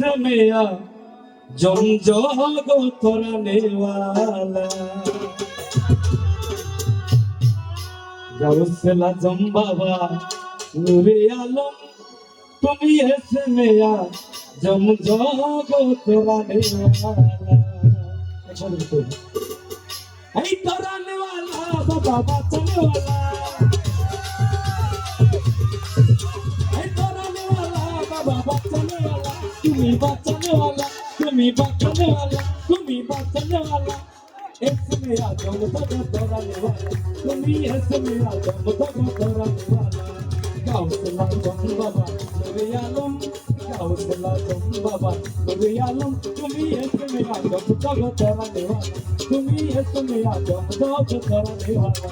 মেয়া জমজগ তরানেওয়ালা গাউসেলা জম বাবা নূরে আলম, তুমি এসে মেয়া জমজগ তরানেওয়ালা এই তরানেওয়ালা বাবা বাঁচনেওয়ালা এই তরানেওয়ালা বাবা বাঁচনেওয়ালা তুমি বাঁচানেওয়ালা তুমি বাঁচানেওয়ালা তুমি বাঁচানেওয়ালা اس میرا جم دگا دورانے والا তুমি اس میرا جم دگا دورانے واলা গাউসলা জম বাবা নুরে আলম গাউসলা জম বাবা নুরে আলম তুমি اس میرا جم دگا دورانے والا তুমি اس میرا جم دگا دورانے واলা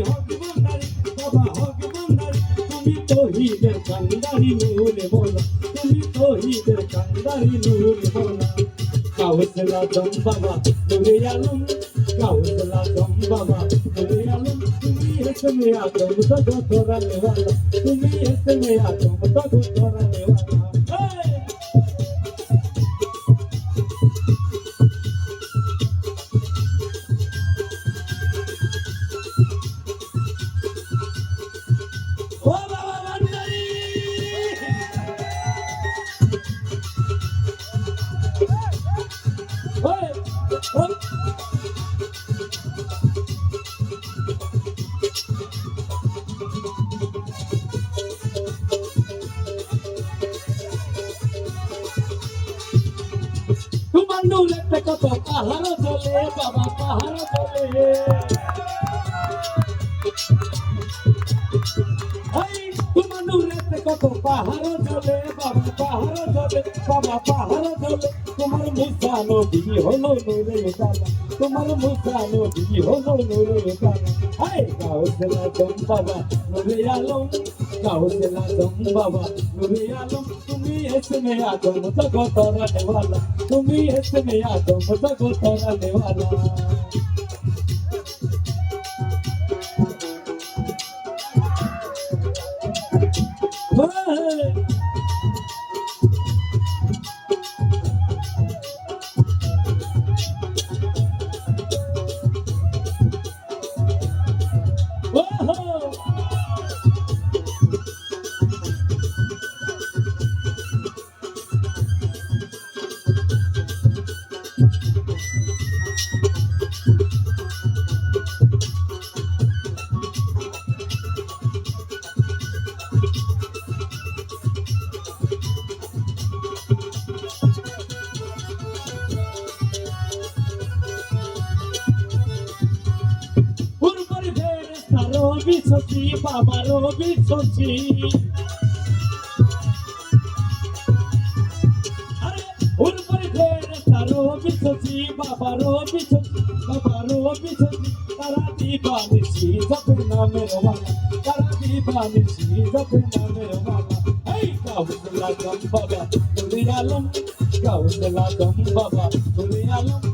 হক ভান্ডারি বাবা হক ভান্ডারি তুমি তহিদের কান্দারি নূরে বলা তুমি তহিদের কান্দারি নূরে বলা কাউসলা দম বাবা নূরে আলম কাউসলা দম বাবা নূরে আলম তুমি এসে আদম তগো তোরা নেওয়ালা তুমি এসে আদম তগো তোরা নেওয়ালা নুরেতে কত পাহাড় চলে বাবা পাহাড় চলে কত পাহাড় চলে বাবা পাহাড় চলে বাবা পাহাড় চলে তোমার মুসা নদী হলো নুরে দাদা তোমার মুসা নদী হলো নুরে দাদা হাই গাউসলা দম বাবা, নুরে আলম গাউসলা দম বাবা, নুরে আলম, তুমি এসে আদম তগো তোরা নেওয়ালা, তুমি এসে আদম তগো তোরা নেওয়ালা। Oh. রবি শশী বাবা রবি ফেরেশতা রবি শশী বাবা রবি শশী বাবা রবি শশী তারা দিবানিসি জপে নামের ওয়ালা তারা দিবানিসি জপে নামের ওয়ালা এই গাউসলা দম বাবা তুমি আলম গাউসলা দম বাবা তুমি আলম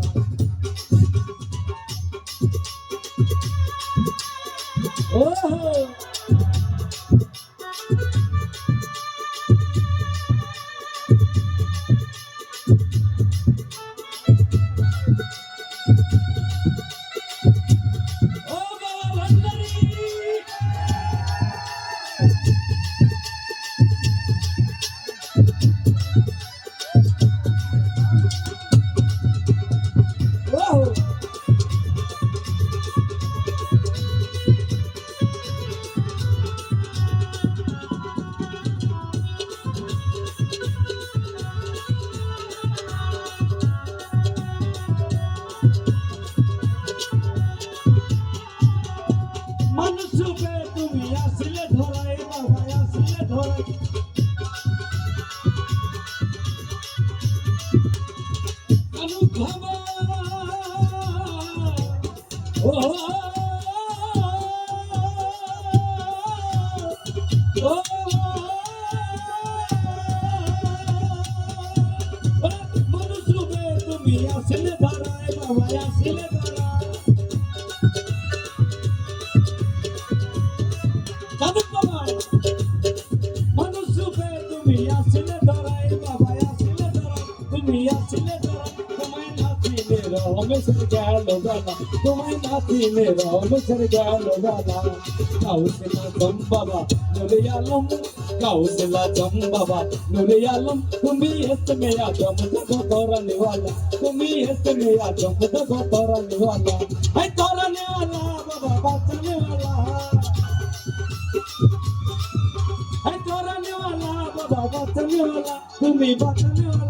ও মনুষ্যবে তুমি আসলে রমেশের গেল গানা তোমায় নাচিলে রমেশের গেল গানা কাউসেলা জম বাবা নুরে আলম কাউসেলা জম বাবা নুরে আলম তুমি এসে মেয়া জম জগো তোরানে वाला তুমি এসে মেয়া জম জগো তোরানে वाला হাই তোরানে वाला বাবা বাঁচানে वाला है चोराने वाला बाबा बचाने वाला तुम्ही बचाने वाला